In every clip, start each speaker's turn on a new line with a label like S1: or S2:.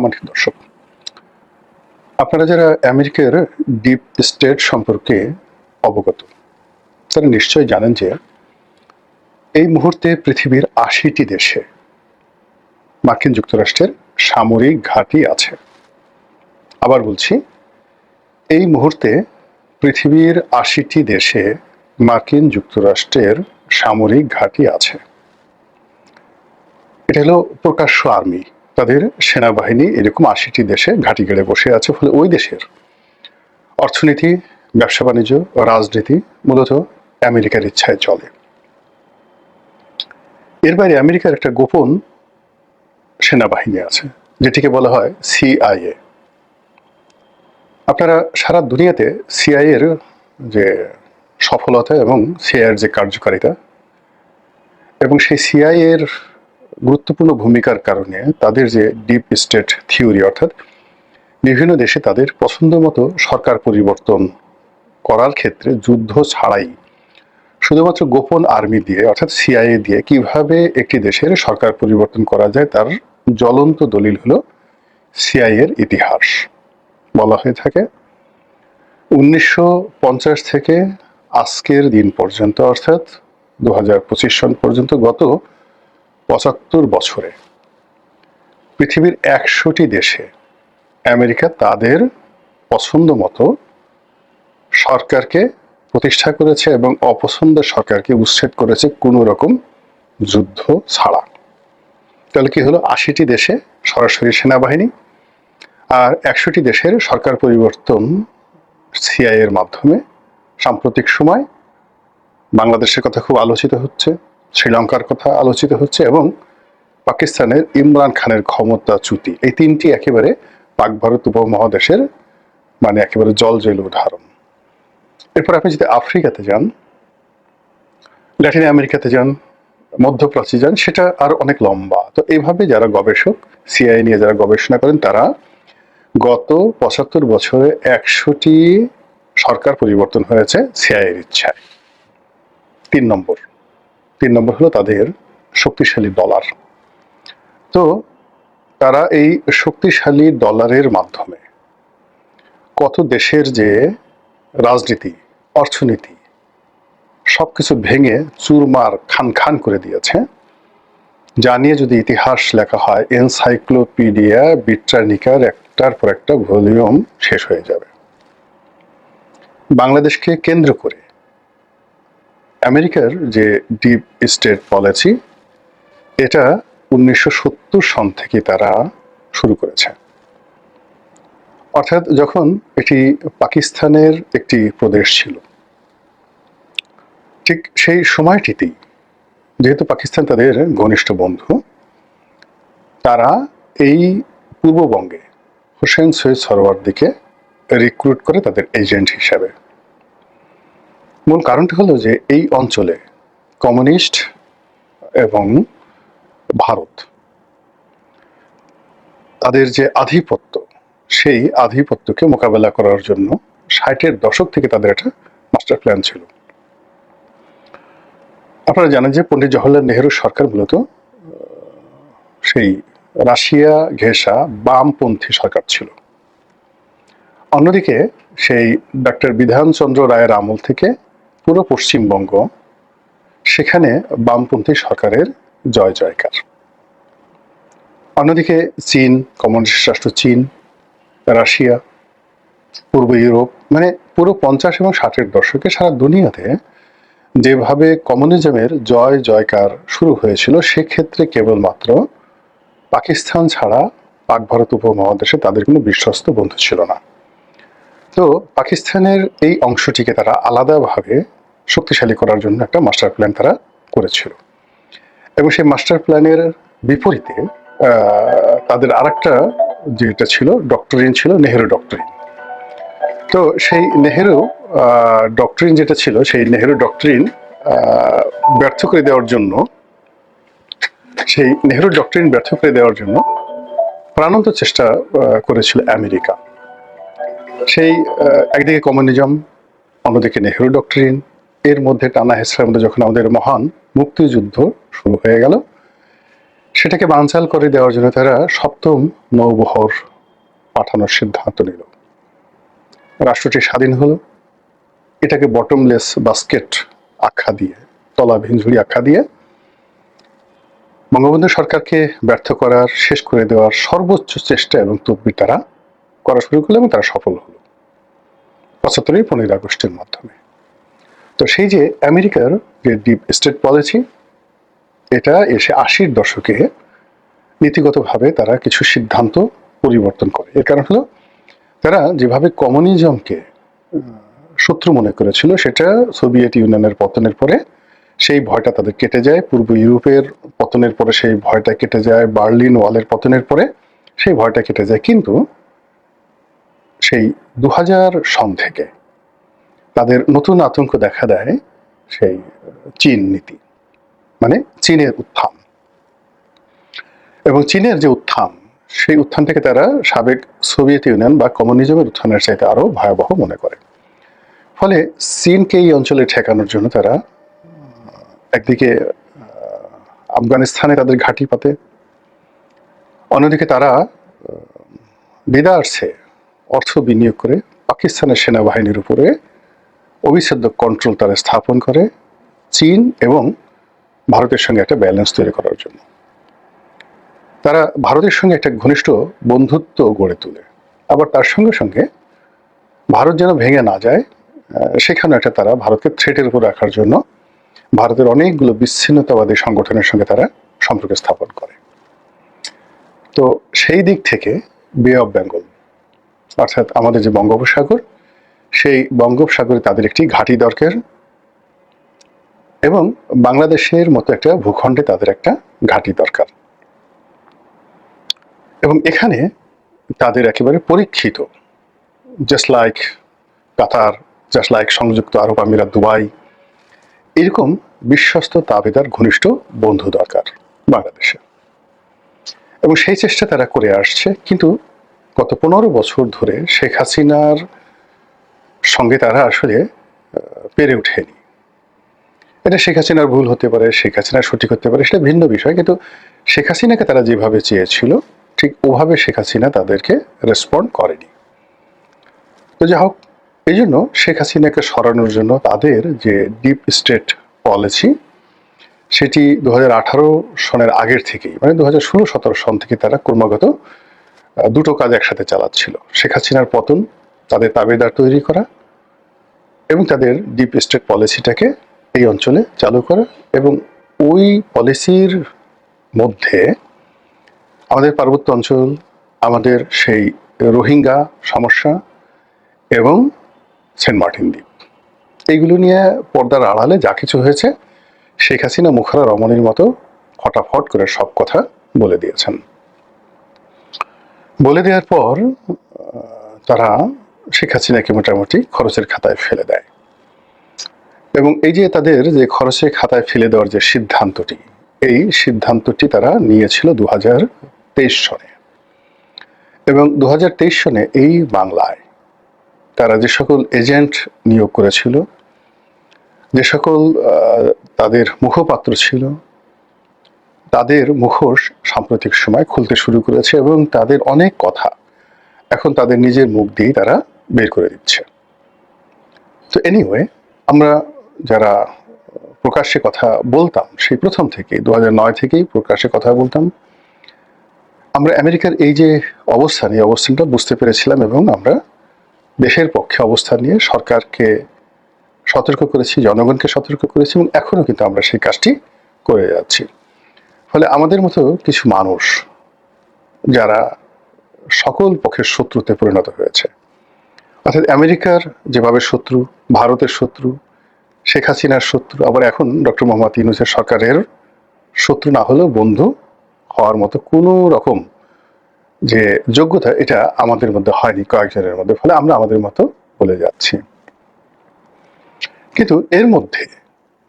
S1: সম্মানিত দর্শক। আপনারা যারা আমেরিকার ডিপ স্টেট সম্পর্কে অবগত, তারা নিশ্চয়ই জানেন যে এই মুহূর্তে পৃথিবীর আশিটি দেশে মার্কিন যুক্তরাষ্ট্রের সামরিক ঘাঁটি আছে। আবার বলছি, এই মুহূর্তে পৃথিবীর আশিটি দেশে মার্কিন যুক্তরাষ্ট্রের সামরিক ঘাঁটি আছে। এটা হলো প্রকাশ্য আর্মি। তাদের সেনাবাহিনী এরকম আশিটি দেশে ঘাঁটি গেড়ে বসে আছে ফলে ওই দেশের অর্থনীতি, ব্যবসা বাণিজ্য, রাজনীতি মূলত আমেরিকার ইচ্ছায় চলে। এর বাইরে আমেরিকার একটা গোপন সেনাবাহিনী আছে, যেটিকে বলা হয় সিআইএ। আপনারা সারা দুনিয়াতে সিআইএ এর যে সফলতা এবং সিআইএর যে কার্যকারিতা এবং সেই সিআইএ এর গুরুত্বপূর্ণ ভূমিকার কারণে তাদের যে ডিপ স্টেট থিওরি অর্থাৎ বিভিন্ন দেশে তাদের পছন্দ মতো সরকার পরিবর্তন করার ক্ষেত্রে যুদ্ধ ছাড়াই শুধুমাত্র গোপন আর্মি দিয়ে অর্থাৎ সিআইএ দিয়ে কীভাবে একটি দেশের সরকার পরিবর্তন করা যায় তার জ্বলন্ত দলিল হলো সিআইএর ইতিহাস। বলা হয়ে থাকে, উনিশশো পঞ্চাশ থেকে আজকের দিন পর্যন্ত অর্থাৎ দু হাজার পঁচিশ সন পর্যন্ত গত পঁচাত্তর বছরে পৃথিবীর একশোটি দেশে আমেরিকা তাদের পছন্দ মতো সরকারকে প্রতিষ্ঠা করেছে এবং অপছন্দের সরকারকে উচ্ছেদ করেছে কোনো রকম যুদ্ধ ছাড়া। তাহলে কি হলো? আশিটি দেশে সরাসরি সেনাবাহিনী আর একশোটি দেশের সরকার পরিবর্তন সিআইয়ের মাধ্যমে সাম্প্রতিক সময় বাংলাদেশের কথা খুব আলোচিত হচ্ছে। শ্রীলঙ্কার কথা আলোচিত হচ্ছে এবং পাকিস্তানের ইমরান খানের ক্ষমতা চ্যুতি। এই তিনটি একেবারে পাক ভারত উপমহাদেশের মানে একেবারে জল জল উদাহরণ। এরপর আপনি যদি আফ্রিকাতে যান, ল্যাটিন আমেরিকাতে যান, মধ্যপ্রাচ্যে যান, সেটা আর অনেক লম্বা। তো এইভাবে যারা গবেষক, সিআই নিয়ে যারা গবেষণা করেন, তারা গত পঁচাত্তর বছরে একশোটি সরকার পরিবর্তন হয়েছে সিআইয়ের ইচ্ছায়। তিন নম্বর। তিন নম্বর হলো তাদের শক্তিশালী ডলার। তো তারা এই শক্তিশালী ডলারের মাধ্যমে কত দেশের যে রাজনীতি, অর্থনীতি, সবকিছু ভেঙে চুরমার খান খান করে দিয়েছে, যা নিয়ে যদি ইতিহাস লেখা হয়, এনসাইক্লোপিডিয়া বিট্রানিকার একটার পর একটা ভলিউম শেষ হয়ে যাবে। বাংলাদেশকে কেন্দ্র করে আমেরিকার যে ডিপ স্টেট পলিসি এটা উনিশশো সত্তর সন থেকে তারা শুরু করেছে। অর্থাৎ যখন এটি পাকিস্তানের একটি প্রদেশ ছিল, ঠিক সেই সময়টিতেই, যেহেতু পাকিস্তান তাদের ঘনিষ্ঠ বন্ধু, তারা এই পূর্ববঙ্গে হোসেন সৈয়দ সরোয়ার দিকে রিক্রুট করে তাদের এজেন্ট হিসাবে মূল কারণটি হলো যে এই অঞ্চলে কমিউনিস্ট এবং ভারত, তাদের যে আধিপত্য, সেই আধিপত্যকে মোকাবেলা করার জন্য ষাটের দশক থেকে তাদের একটা মাস্টার প্ল্যান ছিল। আপনারা জানেন যে পণ্ডিত জওহরলাল নেহরু সরকার মূলত সেই রাশিয়া ঘেঁষা বামপন্থী সরকার ছিল। অন্যদিকে সেই ডক্টর বিধানচন্দ্র রায়ের আমল থেকে পুরো পশ্চিমবঙ্গ, সেখানে বামপন্থী সরকারের জয় জয়কার। অন্যদিকে চীন, কমিউনিস্ট রাষ্ট্র চীন, রাশিয়া, পূর্ব ইউরোপ মানে পুরো পঞ্চাশ এবং ষাটের দশকে সারা দুনিয়াতে যেভাবে কমিউনিজমের জয় জয়কার শুরু হয়েছিল, সেক্ষেত্রে কেবলমাত্র পাকিস্তান ছাড়া পাক ভারত উপমহাদেশে তাদের কোনো বিশ্বস্ত বন্ধু ছিল না। তো পাকিস্তানের এই অংশটিকে তারা আলাদাভাবে শক্তিশালী করার জন্য একটা মাস্টার প্ল্যান তারা করেছিল। এবং সেই মাস্টার প্ল্যানের বিপরীতে তাদের আরেকটা যেটা ছিল ডক্টরিন ছিল নেহেরু ডক্টরিন তো সেই নেহেরু ডক্টরিন যেটা ছিল, সেই নেহেরু ডক্টরিন ব্যর্থ করে দেওয়ার জন্য, সেই নেহেরু ডক্টরিন ব্যর্থ করে দেওয়ার জন্য প্রাণন্ত চেষ্টা করেছিল আমেরিকা। সেই একদিকে কমিউনিজম অন্যদিকে নেহেরু ডক্টরিন এর মধ্যে টানা হেসরার মধ্যে যখন আমাদের মহান মুক্তিযুদ্ধ শুরু হয়ে গেল, সেটাকে বানচাল করে দেওয়ার জন্য তারা সপ্তম নৌবহর পাঠানোর সিদ্ধান্ত নিল। রাষ্ট্রটি স্বাধীন হলো, এটাকে বটমলেস বাস্কেট আখ্যা দিয়ে, তলা ভিঞ্ঝুড়ি আখ্যা দিয়ে বঙ্গবন্ধু সরকারকে ব্যর্থ করার, শেষ করে দেওয়ার সর্বোচ্চ চেষ্টা এবং তদবির তারা করা শুরু করল এবং তারা সফল হলো। পঁচাত্তরের পনেরোই আগস্টের মাধ্যমে। তো সেই যে আমেরিকার যে ডিপ স্টেট পলিসি এটা এসে আশির দশকে নীতিগতভাবে তারা কিছু সিদ্ধান্ত পরিবর্তন করে। এর কারণ হলো, তারা যেভাবে কমিউনিজমকে শত্রু মনে করেছিল, সেটা সোভিয়েত ইউনিয়নের পতনের পরে সেই ভয়টা তাদের কেটে যায়। পূর্ব ইউরোপের পতনের পরে সেই ভয়টা কেটে যায়। বার্লিন ওয়ালের পতনের পরে সেই ভয়টা কেটে যায়। কিন্তু সেই দু হাজার সন থেকে তাদের নতুন আতঙ্ক দেখা দেয় সেই চীন নীতি মানে চীনের উত্থান। এবং চীনের যে উত্থান, সেই উত্থান থেকে তারা সাবেক সোভিয়েত ইউনিয়ন বা কমিউনিজমের উত্থানের চাইতে আরও ভয়াবহ মনে করে। ফলে চীনকে এই অঞ্চলে ঠেকানোর জন্য তারা একদিকে আফগানিস্তানে তাদের ঘাঁটি পাতে, অন্যদিকে তারা দিদার্সে অর্থ বিনিয়োগ করে পাকিস্তানের সেনাবাহিনীর উপরে অবিচ্ছেদ্য কন্ট্রোল তারা স্থাপন করে চীন এবং ভারতের সঙ্গে একটা ব্যালেন্স তৈরি করার জন্য। তারা ভারতের সঙ্গে একটা ঘনিষ্ঠ বন্ধুত্ব গড়ে তোলে। আবার তার সঙ্গে সঙ্গে ভারত যেন ভেঙে না যায় সেখানে একটা তারা ভারতকে থ্রেটের উপর রাখার জন্য ভারতের অনেকগুলো বিচ্ছিন্নতাবাদী সংগঠনের সঙ্গে তারা সম্পর্ক স্থাপন করে। তো সেই দিক থেকে বে অফ বেঙ্গল অর্থাৎ আমাদের যে বঙ্গোপসাগর, সেই বঙ্গোপসাগরে তাদের একটি ঘাঁটি দরকার এবং বাংলাদেশের মতো একটা ভূখণ্ডে তাদের একটা ঘাঁটি দরকার। এবং এখানে তাদের একেবারে পরীক্ষিত just like Qatar just like সংযুক্ত আরব আমিরা দুবাই, এরকম বিশ্বস্ত তাবেদার ঘনিষ্ঠ বন্ধু দরকার বাংলাদেশে। এবং সেই চেষ্টা তারা করে আসছে, কিন্তু গত পনেরো বছর ধরে শেখ হাসিনার সঙ্গে তারা আসলে পেরে ওঠেনি। এটা শেখ হাসিনার ভুল হতে পারে, শেখ হাসিনার সঠিক হতে পারে, সেটা ভিন্ন বিষয়। কিন্তু শেখ হাসিনাকে তারা যেভাবে চেয়েছিল, ঠিক ওভাবে শেখ হাসিনা তাদেরকে রেসপন্ড করেনি। তো যাই হোক, এই জন্য শেখ হাসিনাকে সরানোর জন্য তাদের যে ডিপ স্টেট পলিসি সেটি দু হাজার আঠারো সনের আগের থেকেই মানে দু হাজার ষোলো সতেরো সন থেকে তারা ক্রমাগত দুটো কাজ একসাথে চালাচ্ছিল। শেখ হাসিনার পতন, তাদের তাবেদার তৈরি করা এবং তাদের ডিপ স্টেট পলিসিটাকে এই অঞ্চলে চালু করা এবং ওই পলিসির মধ্যে আমাদের পার্বত্য অঞ্চল, আমাদের সেই রোহিঙ্গা সমস্যা এবং সেন্ট মার্টিন দ্বীপ। এইগুলো নিয়ে পর্দার আড়ালে যা কিছু হয়েছে, শেখ হাসিনা মুখারা রমণীর মতো ফটাফট করে সব কথা বলে দিয়েছেন। বলে দেওয়ার পর তারা শেখ হাসিনাকে মোটামুটি খরচের খাতায় ফেলে দেয়। এবং এই যে তাদের যে খরচের খাতায় ফেলে দেওয়ার যে সিদ্ধান্তটি, এই সিদ্ধান্তটি তারা নিয়েছিল দু হাজার তেইশ সনে। এবং দু হাজার তেইশ সনে এই বাংলায় তারা যে সকল এজেন্ট নিয়োগ করেছিল, যে সকল তাদের মুখপাত্র ছিল তাদের মুখোশ সাম্প্রতিক সময় খুলতে শুরু করেছে এবং তাদের অনেক কথা এখন তাদের নিজের মুখ দিয়েই তারা বের করে দিচ্ছে। তো এনিওয়ে আমরা যারা প্রকাশ্যে কথা বলতাম, সেই প্রথম থেকে দু নয় থেকেই প্রকাশ্যে কথা বলতাম, আমরা আমেরিকার এই যে অবস্থান এই অবস্থানটা বুঝতে পেরেছিলাম এবং আমরা দেশের পক্ষে অবস্থান নিয়ে সরকারকে সতর্ক করেছি, জনগণকে সতর্ক করেছি এবং এখনও কিন্তু আমরা সেই কাজটি করে যাচ্ছি। ফলে আমাদের মতো কিছু মানুষ যারা সকল পক্ষের শত্রুতে পরিণত হয়েছে। অর্থাৎ আমেরিকার যেভাবে শত্রু, ভারতের শত্রু, শেখ হাসিনার শত্রু, আবার এখন ডক্টর মোহাম্মদ ইউনুসের সরকারের শত্রু না হলেও বন্ধু হওয়ার মতো কোনো রকম যে যোগ্যতা এটা আমাদের মধ্যে হয়নি কয়েকজনের মধ্যে, ফলে আমরা আমাদের মতো বলে যাচ্ছি। কিন্তু এর মধ্যে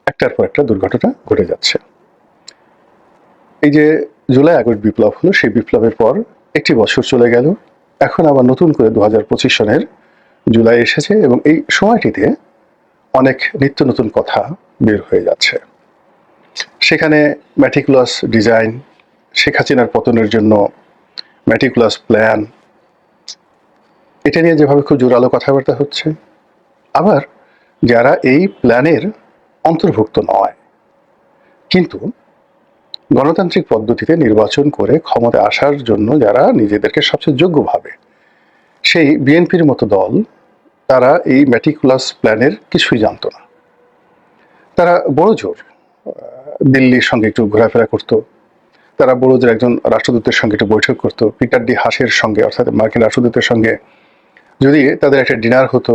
S1: একটার পর একটা দুর্ঘটনা ঘটে যাচ্ছে। এই যে জুলাই আগস্ট বিপ্লব হলো, সেই বিপ্লবের পর একটি বছর চলে গেল। এখন আবার নতুন করে দু হাজার পঁচিশ সনের জুলাই এসেছে এবং এই সময়টিতে অনেক নিত্য নতুন কথা বের হয়ে যাচ্ছে। সেখানে ম্যাটিকুলাস ডিজাইন, শেখ হাসিনার পতনের জন্য ম্যাটিকুলাস প্ল্যান, এটা নিয়ে যেভাবে খুব জোরালো কথাবার্তা হচ্ছে। আবার যারা এই প্ল্যানের অন্তর্ভুক্ত নয়, কিন্তু গণতান্ত্রিক পদ্ধতিতে নির্বাচন করে ক্ষমতা আসার জন্য যারা নিজেদেরকে সবচেয়ে যোগ্য ভাবে, সেই বিএনপির মতো দল, তারা এই ম্যাটিকুলাস প্ল্যানের কিছুই জানতো না। তারা বড় জোর দিল্লির সঙ্গে একটু ঘোরাফেরা করতো। তারা বড় জোর একজন রাষ্ট্রদূতের সঙ্গে একটু বৈঠক করতো। পিটার ডি হাসের সঙ্গে, অর্থাৎ মার্কিন রাষ্ট্রদূতের সঙ্গে যদি তাদের একটা ডিনার হতো,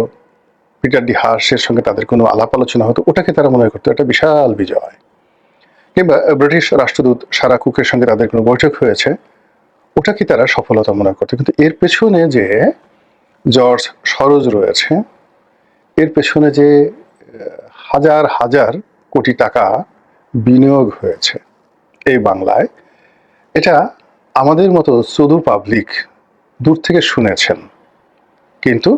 S1: পিটার ডি হাসের সঙ্গে তাদের কোনো আলাপ আলোচনা হতো, ওটাকে তারা মনে করতো একটা বিশাল বিজয়। কিংবা ব্রিটিশ রাষ্ট্রদূত সারা কুকের সঙ্গে তাদের কোনো বৈঠক হয়েছে, ওটা কি তারা সফলতা মনে করতো? কিন্তু এর পেছনে যে জর্জ সরোজ রয়েছে, এর পেছনে যে হাজার হাজার কোটি টাকা বিনিয়োগ হয়েছে এই বাংলায়, এটা আমাদের মতো শুধু পাবলিক দূর থেকে শুনেছেন, কিন্তু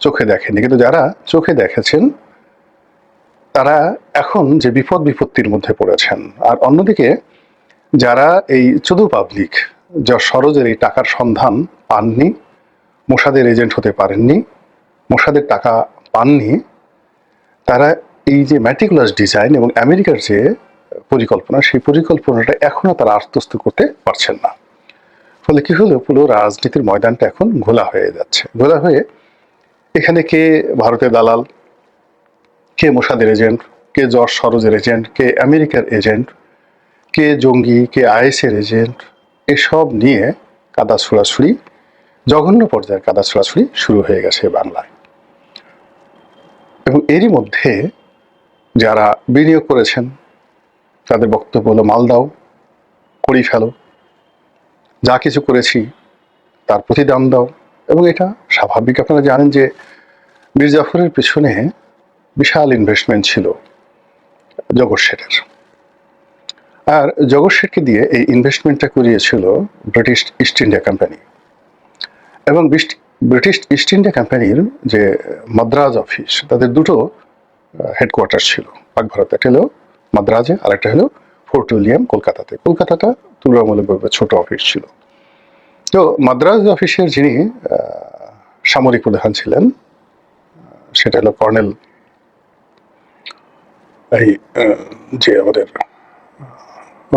S1: চোখে দেখেনি কিন্তু যারা চোখে দেখেছেন তারা এখন যে বিপদ বিপত্তির মধ্যে পড়েছেন। আর অন্যদিকে যারা এই চুদু পাবলিক যা সরোজের এই টাকার সন্ধান পাননি মোসাদের এজেন্ট হতে পারেননি মোসাদের টাকা পাননি, তারা এই যে ম্যাটিকুলাস ডিজাইন এবং আমেরিকার যে পরিকল্পনা, সেই পরিকল্পনাটা এখনও তারা আত্মস্থ করতে পারছেন না। ফলে কী হলো? পুরো রাজনীতির ময়দানটা এখন ঘোলা হয়ে যাচ্ছে। ঘোলা হয়ে এখানে কে? ভারতের দালাল। কে মোসাদের এজেন্ট, কে জর্জ সরোজের এজেন্ট, কে আমেরিকার এজেন্ট, কে জঙ্গি, কে আইএসের এজেন্ট, এসব নিয়ে কাদা ছুড়াছুড়ি, জঘন্য পর্যায়ের কাদা ছুড়াছুড়ি শুরু হয়ে গেছে বাংলায়। এবং এরই মধ্যে যারা বিনিয়োগ করেছেন, তাদের বক্তব্য হলো, মাল দাও করি ফেলো। যা কিছু করেছি, তার প্রতিদান দাও। এবং এটা স্বাভাবিক। আপনারা জানেন যে মীর জাফরের পেছনে বিশাল ইনভেস্টমেন্ট ছিল জগৎ শেঠের। আর জগৎ শেঠকে দিয়ে এই ইনভেস্টমেন্টটা করিয়েছিল ব্রিটিশ ইস্ট ইন্ডিয়া কোম্পানি এবং ব্রিটিশ ইস্ট ইন্ডিয়া কোম্পানির যে মাদ্রাজ অফিস তাদের দুটো হেডকোয়ার্টার ছিল। পাক ভারতে একটা হলো মাদ্রাজে আর একটা হলো ফোর্ট উইলিয়াম কলকাতাতে। কলকাতাটা তুলনামূলকভাবে ছোট অফিস ছিল। তো মাদ্রাজ অফিসের যিনি সামরিক প্রধান ছিলেন সেটা হলো কর্নেল এই যে আমাদের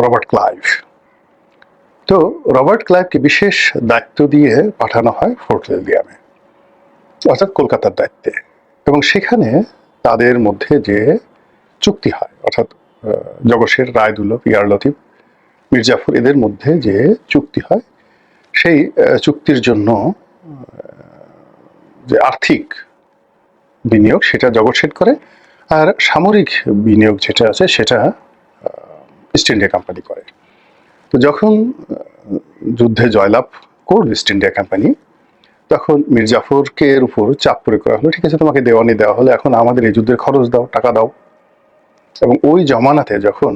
S1: রবার্ট ক্লাইভ। তো রবার্ট ক্লাইভকে বিশেষ দায়িত্ব দিয়ে পাঠানো হয় ফোর্ট উইলিয়ামে, অর্থাৎ কলকাতার দায়িত্বে। এবং সেখানে তাদের মধ্যে যে চুক্তি হয়, অর্থাৎ জগসের রায়দুল্লভ ইয়ার লতিফ, মির্জাফর, এদের মধ্যে যে চুক্তি হয়, সেই চুক্তির জন্য যে আর্থিক বিনিয়োগ সেটা জগৎ করে। আর সামরিক বিনিয়োগ যেটা আছে সেটা ইস্ট ইন্ডিয়া কোম্পানি করে। তো যখন যুদ্ধে জয়লাভ করল ইস্ট ইন্ডিয়া কোম্পানি তখন মীর জাফরকে এর উপর চাপ প্রয়োগ করা হলো, ঠিক আছে, তোমাকে দেওয়ানি দেওয়া হলো, এখন আমাদের এই যুদ্ধের খরচ দাও, টাকা দাও। এবং ওই জমানাতে যখন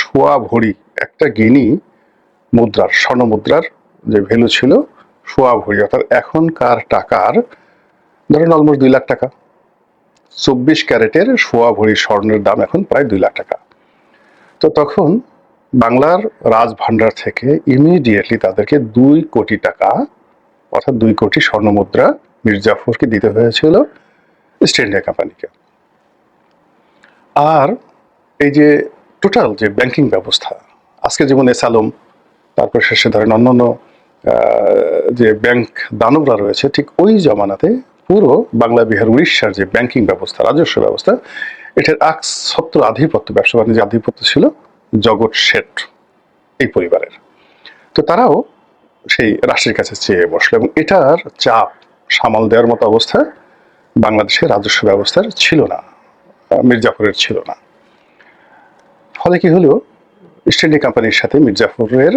S1: সোয়া ভরি একটা গিনি মুদ্রার, স্বর্ণ মুদ্রার যে ভ্যালু ছিল, সোয়া ভরি, অর্থাৎ এখনকার টাকার, ধরেন অলমোস্ট দুই লাখ টাকা। চব্বিশ ক্যারেটের সোয়া ভরি স্বর্ণের দাম এখন প্রায় দুই লাখ টাকা। তো তখন বাংলার রাজ ভান্ডার থেকে ইমিডিয়েটলি তাদেরকে দুই কোটি টাকা, অর্থাৎ দুই কোটি স্বর্ণ মুদ্রা মির্জাফরকে দিতে হয়েছিল ইস্ট ইন্ডিয়া কোম্পানিকে। আর এই যে টোটাল যে ব্যাংকিং ব্যবস্থা, আজকে যেমন এস আলম, তারপর শেষে ধরেন অন্যান্য যে ব্যাংক দানবরা রয়েছে, ঠিক ওই জমানাতে পুরো বাংলা, বিহার, উড়িষ্যার যে ব্যাংকিং ব্যবস্থা, রাজস্ব ব্যবস্থা, এটার এক সত্তর আধিপত্য, ব্যবসা বাণিজ্য আধিপত্য ছিল, জগৎ শেঠ এই পরিবারের। তো তারাও সেই রাষ্ট্রের কাছে চেয়ে বসল এবং এটার চাপ, সামাল দেওয়ার মতো অবস্থা বাংলাদেশের রাজস্ব ব্যবস্থার ছিল না মির্জাফরের ছিল না। ফলে কি হলো? ইস্ট ইন্ডিয়া কোম্পানির সাথে মির্জাফরের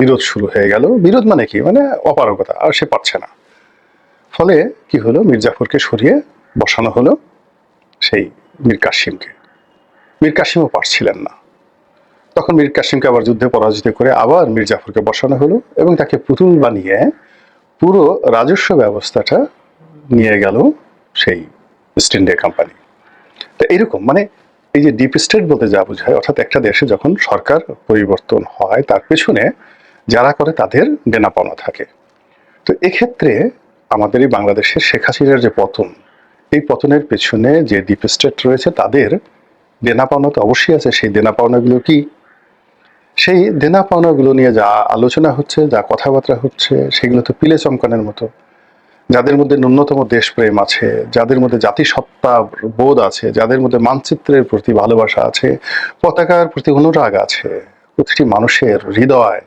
S1: বিরোধ শুরু হয়ে গেল। বিরোধ মানে কি? মানে অপারগতা, আর সে পারছে না। ফলে কি হলো? মির্জাফরকে সরিয়ে বসানো হলো সেই মীর কাসিমকে। মীর কাসিমও পারছিলেন না। তখন মীর কাসিমকে আবার যুদ্ধে পরাজিত করে আবার মির্জাফরকে বসানো হলো এবং তাকে পুতুল বানিয়ে পুরো রাজস্ব ব্যবস্থাটা নিয়ে গেল সেই ইস্ট ইন্ডিয়া কোম্পানি তো এরকম মানে এই যে ডিপ স্টেট বলতে যা বোঝায়, অর্থাৎ একটা দেশে যখন সরকার পরিবর্তন হয়, তার পেছনে যারা করে তাদের দেনা পাওনা থাকে। তো এক্ষেত্রে আমাদের এই বাংলাদেশের শেখ হাসিনার যে পতন, এই পতনের পেছনে যে ডিপ স্টেট রয়েছে তাদের দেনা পাওনা তো অবশ্যই আছে। সেই দেনা পাওনাগুলো কি? সেই দেনা পাওনাগুলো নিয়ে যা আলোচনা হচ্ছে, যা কথাবার্তা হচ্ছে, সেগুলো তো পিলে চমকানের মতো। যাদের মধ্যে ন্যূনতম দেশপ্রেম আছে, যাদের মধ্যে জাতিসত্তা বোধ আছে, যাদের মধ্যে মানচিত্রের প্রতি ভালোবাসা আছে, পতাকার প্রতি অনুরাগ আছে, প্রতিটি মানুষের হৃদয়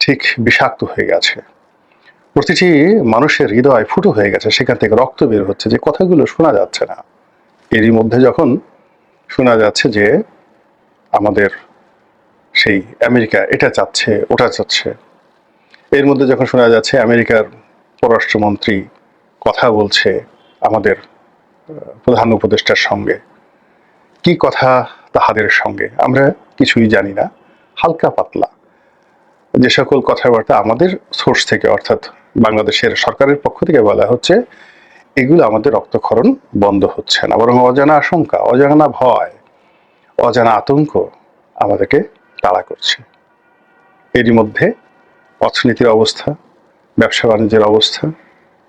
S1: ঠিক বিষাক্ত হয়ে গেছে। প্রতিটি মানুষের হৃদয় ফুটো হয়ে গেছে, সেখান থেকে রক্ত বের হচ্ছে যে কথাগুলো শোনা যাচ্ছে না। এরই মধ্যে যখন শোনা যাচ্ছে যে আমাদের সেই আমেরিকা এটা চাচ্ছে, ওটা চাচ্ছে, এর মধ্যে যখন শোনা যাচ্ছে আমেরিকার পররাষ্ট্রমন্ত্রী কথা বলছে আমাদের প্রধান উপদেষ্টার সঙ্গে, কি কথা তাহাদের সঙ্গে আমরা কিছুই জানি না, হালকা পাতলা। যে সকল কথাবার্তা আমাদের সোর্স থেকে, অর্থাৎ বাংলাদেশের সরকারের পক্ষ থেকে বলা হচ্ছে, এগুলো আমাদের রক্তক্ষরণ বন্ধ হচ্ছে না। বরং অজানা আশঙ্কা, অজানা ভয়, অজানা আতঙ্ক আমাদেরকে তাড়া করছে। এরই মধ্যে অর্থনীতির অবস্থা, ব্যবসা বাণিজ্যের অবস্থা,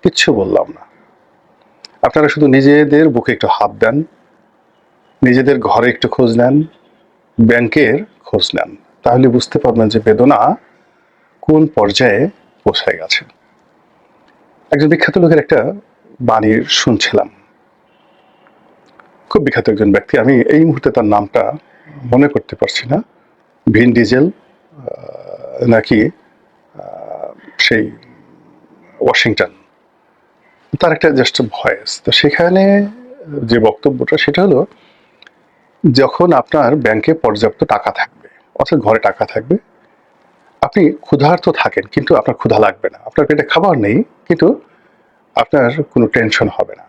S1: কিচ্ছু বললাম না। আপনারা শুধু নিজেদের বুকে একটু হাত দেন, নিজেদের ঘরে একটু খোঁজ নেন, ব্যাংকের খোঁজ নেন, তাহলে বুঝতে পারবেন যে বেদনা কোন পর্যায়ে পৌঁছায় গেছে। একজন বিখ্যাত লোকের একটা বাণী শুনছিলাম। খুব বিখ্যাত একজন ব্যক্তি। আমি এই মুহূর্তে তার নামটা মনে করতে পারছি না। ভিন ডিজেল নাকি সেই ওয়াশিংটন। তার একটা জাস্ট ভয়েস। তো সেখানে যে বক্তব্যটা, সেটা হলো, যখন আপনার ব্যাংকে পর্যাপ্ত টাকা থাকবে, অর্থাৎ ঘরে টাকা থাকবে আপনি ক্ষুধার্ত থাকেন, কিন্তু আপনার ক্ষুধা লাগবে না। আপনার পেটে খাবার নেই, কিন্তু আপনার কোনো টেনশন হবে না।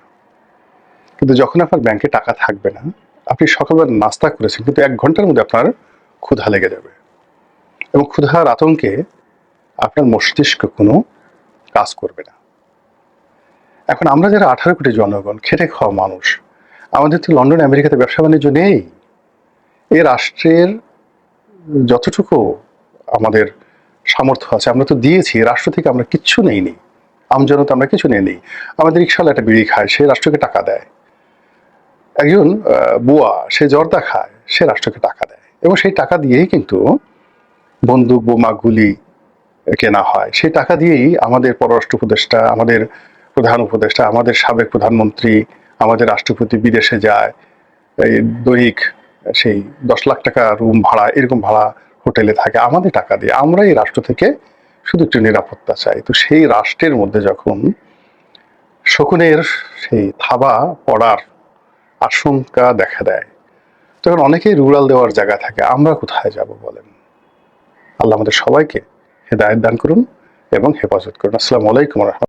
S1: কিন্তু যখন আপনার ব্যাংকে টাকা থাকবে না, আপনি সকালবেলা নাস্তা করেছেন, কিন্তু এক ঘণ্টার মধ্যে আপনার ক্ষুধা লেগে যাবে। এবং ক্ষুধার আতঙ্কে আপনার মস্তিষ্ক কোনো কাজ করবে না। এখন আমরা যারা আঠারো কোটি জনগণ, খেটে খাওয়া মানুষ, আমাদের তো লন্ডন, আমেরিকাতে ব্যবসা বাণিজ্য নেই। এ রাষ্ট্রের যতটুকু আমাদের সামর্থ্য আছে। আমরা তো দিয়েছি, রাষ্ট্র থেকে আমরা কিচ্ছু নেইনি। আমজনতা আমরা কিছু নেই আমাদের রিক্সাওয়ালা একটা বিড়ি খায়, সে রাষ্ট্রকে টাকা দেয়। একজন বুয়া, সে জর্দা খায়, সে রাষ্ট্রকে টাকা দেয়। এবং সেই টাকা দিয়েই কিন্তু বন্দুক, বোমা, গুলি কেনা হয়। সেই টাকা দিয়েই আমাদের পররাষ্ট্র উপদেষ্টা, আমাদের প্রধান উপদেষ্টা, আমাদের সাবেক প্রধানমন্ত্রী, আমাদের রাষ্ট্রপতি বিদেশে যায়, এই দৈনিক সেই দশ লাখ টাকা রুম ভাড়া, এরকম ভাড়া হোটেলে থাকে, আমাদের টাকা দিয়ে আমরা এই রাষ্ট্র থেকে শুধু একটু নিরাপত্তা চাই। তো সেই রাষ্ট্রের মধ্যে যখন শকুনের সেই থাবা পড়ার আশঙ্কা দেখা দেয়, তখন অনেকেই রুরাল দেওয়ার জায়গা থাকে, আমরা কোথায় যাব বলেন। আল্লাহ আমাদের সবাইকে হেদায়ত দান করুন এবং হেফাজত করুন। আসসালামু আলাইকুম রহমতুল্লাহ।